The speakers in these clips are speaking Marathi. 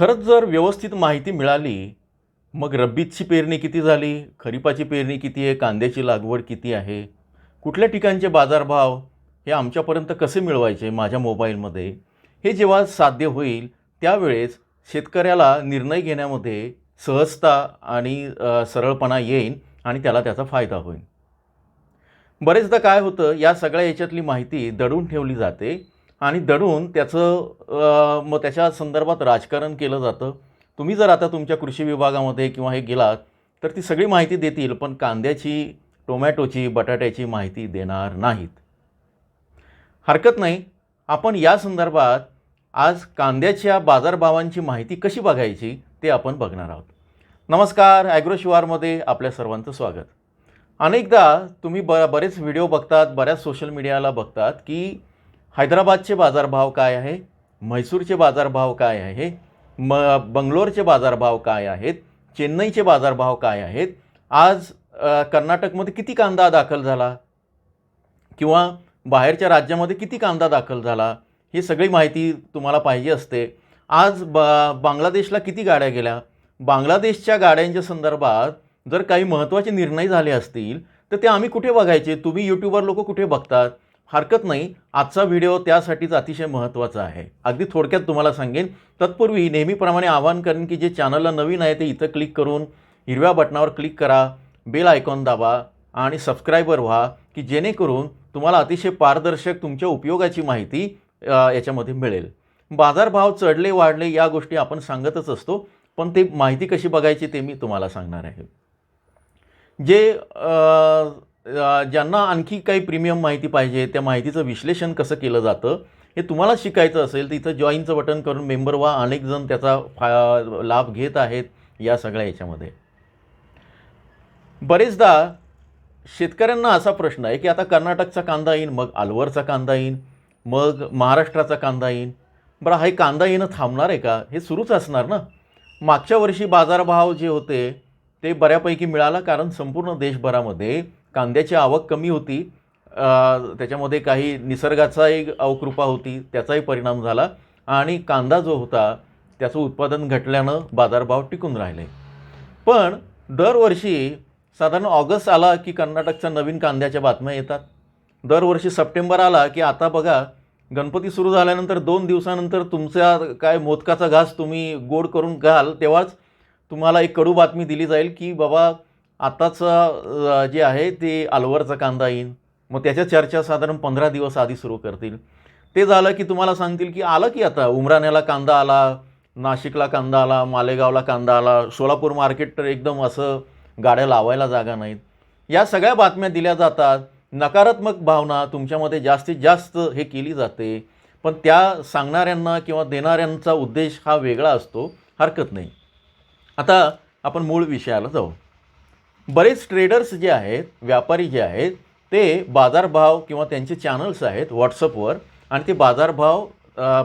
खरंच जर व्यवस्थित माहिती मिळाली मग रब्बीची पेरणी किती झाली? खरीपाची पेरणी किती आहे? कांद्याची लागवड किती आहे? कुठल्या ठिकाणचे बाजारभाव हे आमच्यापर्यंत कसे मिळवायचे माझ्या मोबाईलमध्ये? हे जेव्हा साध्य होईल त्यावेळेस शेतकऱ्याला निर्णय घेण्यामध्ये सहजता आणि सरळपणा येईल आणि त्याला त्याचा फायदा होईल. बरेचदा काय होतं या सगळ्या याच्यातली माहिती दडून ठेवली जाते. आणि दडून त्याचं मग त्याच्या संदर्भात राजकारण केलं जातं. तुम्ही जर आता तुमच्या कृषी विभागामध्ये किंवा हे गेलात तर ती सगळी माहिती देतील पण कांद्याची टोमॅटोची बटाट्याची माहिती देणार नाहीत. हरकत नाही. आपण या संदर्भात आज कांद्याच्या बाजारभावांची माहिती कशी बघायची ते आपण बघणार आहोत. नमस्कार ॲग्रोशिवारमध्ये आपल्या सर्वांचं स्वागत. अनेकदा तुम्ही ब बरेच व्हिडिओ बघतात बऱ्याच सोशल मीडियाला बघतात की हैदराबादचे बाजारभाव काय आहे? म्हैसूरचे बाजारभाव काय आहे? म बंगलोरचे बाजारभाव काय आहेत? चेन्नईचे बाजारभाव काय आहेत? आज कर्नाटकमध्ये किती कांदा दाखल झाला? किंवा बाहेरच्या राज्यामध्ये किती कांदा दाखल झाला? ही सगळी माहिती तुम्हाला पाहिजे असते. आज ब बांगलादेशला किती गाड्या गेल्या? बांगलादेशच्या गाड्यांच्या संदर्भात जर काही महत्त्वाचे निर्णय झाले असतील तर ते आम्ही कुठे बघायचे? तुम्ही यूट्यूबर लोक कुठे बघतात? हरकत नाही. आजचा व्हिडिओ त्यासाठीच अतिशय महत्त्वाचा आहे. अगदी थोडक्यात तुम्हाला सांगेन तत्पूर्वी नेहमीप्रमाणे आवाहन करेन की जे चॅनलला नवीन आहे ते इथं क्लिक करून हिरव्या बटनावर क्लिक करा बेल आयकॉन दाबा आणि सबस्क्रायबर व्हा की जेणेकरून तुम्हाला अतिशय पारदर्शक तुमच्या उपयोगाची माहिती याच्यामध्ये मिळेल. बाजारभाव चढले वाढले या गोष्टी आपण सांगतच असतो पण ते माहिती कशी बघायची ते मी तुम्हाला सांगणार आहे. जे ज्यांना आणखी काही प्रीमियम माहिती पाहिजे त्या माहितीचं विश्लेषण कसं केलं जातं हे तुम्हाला शिकायचं असेल तर इथं जॉईनचं बटन करून मेंबर व्हा. अनेक जण त्याचा फा लाभ घेत आहेत या सगळ्या याच्यामध्ये. बरेचदा शेतकऱ्यांना असा प्रश्न आहे की आता कर्नाटकचा कांदा येईन मग अलवरचा कांदा येईन मग महाराष्ट्राचा कांदा येईन. बरं हे कांदा येणं थांबणार आहे का? हे सुरूच असणार ना? मागच्या वर्षी बाजारभाव जे होते ते बऱ्यापैकी मिळाला कारण संपूर्ण देशभरामध्ये कांद्याची आवक कमी होती. त्याच्यामध्ये काही निसर्गाचाही अवकृपा होती त्याचाही परिणाम झाला. आणि कांदा जो होता त्याचं उत्पादन घटल्यानं बाजारभाव टिकून राहिले. पण दरवर्षी साधारण ऑगस्ट आला की कर्नाटकच्या नवीन कांद्याच्या बातम्या येतात. दरवर्षी सप्टेंबर आला की आता बघा गणपती सुरू झाल्यानंतर दोन दिवसानंतर तुमचा काय मोदकाचा घास तुम्ही गोड करून घाल तेव्हाच तुम्हाला एक कडू बातमी दिली जाईल की बाबा आत्ताचं जे आहे ते अलवरचा कांदा येईन मग त्याच्या चर्चा साधारण पंधरा दिवस आधी सुरू करतील. ते झालं की तुम्हाला सांगतील की आलं की आता उमराण्याला कांदा आला नाशिकला कांदा आला मालेगावला कांदा आला सोलापूर मार्केट तर एकदम असं गाड्या लावायला जागा नाहीत. या सगळ्या बातम्या दिल्या जातात. नकारात्मक भावना तुमच्यामध्ये जास्तीत जास्त हे केली जाते. पण त्या सांगणाऱ्यांना किंवा देणाऱ्यांचा उद्देश हा वेगळा असतो. हरकत नाही. आता आपण मूळ विषयाला जाऊ. बरेच ट्रेडर्स जे आहेत व्यापारी जे आहेत ते बाजारभाव किंवा त्यांचे चॅनल्स आहेत व्हॉट्सअपवर आणि ते बाजारभाव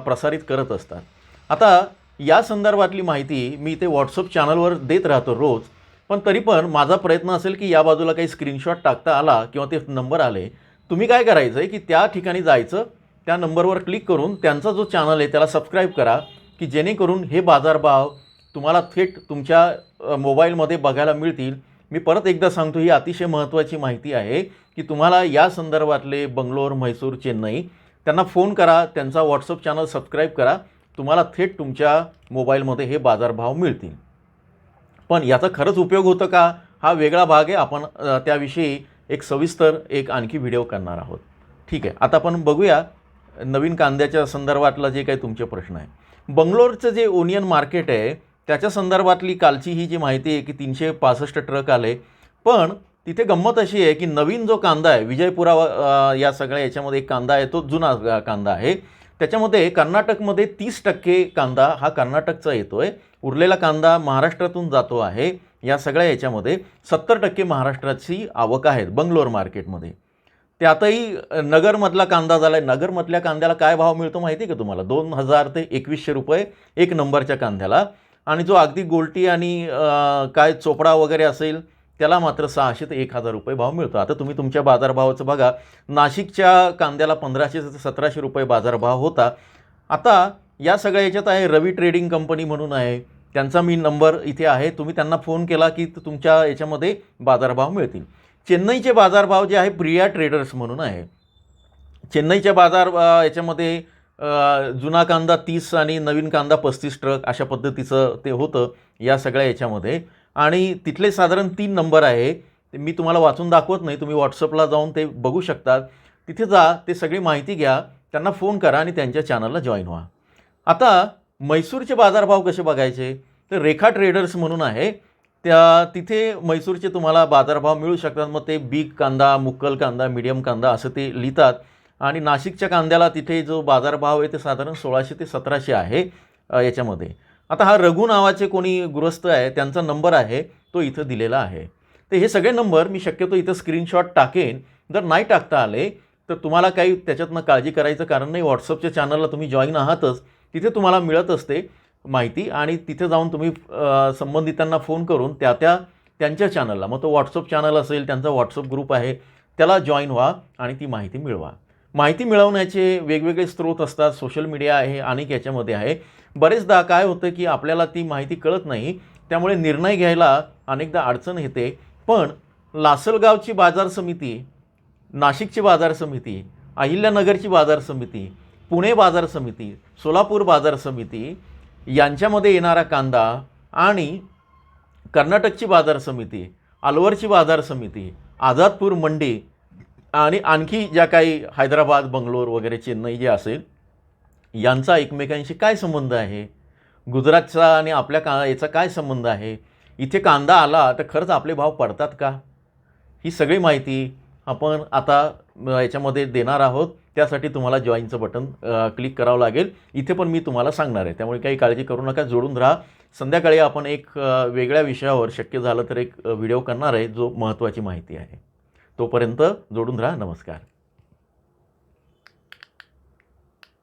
प्रसारित करत असतात. आता या संदर्भातली माहिती मी ते व्हॉट्सअप चॅनलवर देत राहतो रोज पण तरी पण माझा प्रयत्न असेल की या बाजूला काही स्क्रीनशॉट टाकता आला किंवा ते नंबर आले. तुम्ही काय करायचं आहे की त्या ठिकाणी जायचं त्या नंबरवर क्लिक करून त्यांचा जो चॅनल आहे त्याला सबस्क्राईब करा की जेणेकरून हे बाजारभाव तुम्हाला थेट तुमच्या मोबाईलमध्ये बघायला मिळतील मी परत एकदा सांगतो ही अतिशय महत्त्वाची माहिती आहे की तुम्हाला या संदर्भातले बंगलोर म्हैसूर चेन्नई त्यांना फोन करा त्यांचा व्हॉट्सअप चॅनल सबस्क्राईब करा तुम्हाला थेट तुमच्या मोबाईलमध्ये हे बाजारभाव मिळतील. पण याचा खरंच उपयोग होतो का? हा वेगळा भाग आहे आपण त्याविषयी एक सविस्तर एक आणखी व्हिडिओ करणार आहोत. ठीक आहे आता आपण बघूया नवीन कांद्याच्या संदर्भातला जे काही तुमचे प्रश्न आहे. बंगलोरचं जे ओनियन मार्केट आहे त्याच्या संदर्भातली कालची ही जी माहिती आहे की तीनशे पासष्ट ट्रक आले पण तिथे गंमत अशी आहे की नवीन जो कांदा आहे विजयपुरा या सगळ्या याच्यामध्ये एक कांदा आहे तो जुना कांदा आहे. त्याच्यामध्ये कर्नाटकमध्ये तीस टक्के कांदा हा कर्नाटकचा येतो आहे उरलेला कांदा महाराष्ट्रातून जातो आहे या सगळ्या याच्यामध्ये सत्तर टक्के महाराष्ट्राची आवक आहेत बंगलोर मार्केटमध्ये. त्यातही नगरमधला कांदा झाला आहे नगरमधल्या कांद्याला काय भाव मिळतो माहिती आहे का तुम्हाला? दोन हजार ते एकवीसशे रुपये एक नंबरच्या कांद्याला. आणि जो अगदी गोलटी आणि काय चोपडा वगैरे असेल त्याला मात्र सहाशे ते एक हजार रुपये भाव मिळतो. आता तुम्ही तुमच्या बाजारभावाचं बघा नाशिकच्या कांद्याला पंधराशे ते सतराशे रुपये बाजारभाव होता. आता या सगळ्या याच्यात आहे रवी ट्रेडिंग कंपनी म्हणून आहे. त्यांचा मी नंबर इथे आहे. तुम्ही त्यांना फोन केला की तुमच्या याच्यामध्ये बाजारभाव मिळतील. चेन्नईचे बाजारभाव जे आहे प्रिया ट्रेडर्स म्हणून आहे. चेन्नईच्या बाजार याच्यामध्ये जुना कांदा तीस आणि नवीन कांदा पस्तीस ट्रक अशा पद्धतीचं ते होतं या सगळ्या याच्यामध्ये. आणि तिथले साधारण तीन नंबर आहे ते मी तुम्हाला वाचून दाखवत नाही तुम्ही व्हॉट्सअपला जाऊन ते बघू शकतात. तिथे जा ते सगळी माहिती घ्या त्यांना फोन करा आणि त्यांच्या चॅनलला जॉईन व्हा. आता मैसूरचे बाजारभाव कसे बघायचे? तर रेखा ट्रेडर्स म्हणून आहे. त्या तिथे म्हैसूरचे तुम्हाला बाजारभाव मिळू शकतात. मग ते बिग कांदा मुक्कल कांदा मिडियम कांदा असं ते लिहितात. आणि नाशिकच्या कांद्याला तिथे जो बाजारभाव आहे ते साधारण सोळाशे ते सतराशे आहे याच्यामध्ये. आता हा रघु नावाचे कोणी गृहस्थ आहे त्यांचा नंबर आहे तो इथं दिलेला आहे. तर हे सगळे नंबर मी शक्यतो इथं स्क्रीनशॉट टाकेन. जर नाही टाकता आले तर तुम्हाला काही त्याच्यातनं काळजी करायचं कारण नाही व्हॉट्सअपच्या चॅनलला तुम्ही जॉईन आहातच तिथे तुम्हाला मिळत असते माहिती आणि तिथे जाऊन तुम्ही संबंधितांना फोन करून त्या त्या त्यांच्या चॅनलला मग तो व्हॉट्सअप चॅनल असेल त्यांचा व्हॉट्सअप ग्रुप आहे त्याला जॉईन व्हा आणि ती माहिती मिळवा. माहिती मिळवण्याचे वेगवेगळे स्रोत असतात सोशल मीडिया आहे अनेक याच्यामध्ये आहे. बरेचदा काय होतं की आपल्याला ती माहिती कळत नाही त्यामुळे निर्णय घ्यायला अनेकदा अडचण येते. पण लासलगावची बाजार समिती नाशिकची बाजार समिती अहिल्यानगरची बाजार समिती पुणे बाजार समिती सोलापूर बाजार समिती यांच्यामध्ये येणारा कांदा आणि कर्नाटकची बाजार समिती अलवरची बाजार समिती आझादपूर मंडी आणि आणखी ज्या काही हैदराबाद बंगलोर वगैरे चेन्नई जे असेल यांचा एकमेकांशी काय संबंध आहे? गुजरातचा आणि आपल्या का याचा काय संबंध आहे? इथे कांदा आला तर खरंच आपले भाव पडतात का? ही सगळी माहिती आपण आता याच्यामध्ये देणार आहोत. त्यासाठी तुम्हाला जॉईनचं बटन क्लिक करावं लागेल. इथे पण मी तुम्हाला सांगणार आहे. त्यामुळे काही काळजी करू नका जोडून राहा. संध्याकाळी आपण एक वेगळ्या विषयावर शक्य झालं तर एक व्हिडिओ करणार आहे जो महत्त्वाची माहिती आहे. तोपर्यंत जोडून राहा. नमस्कार.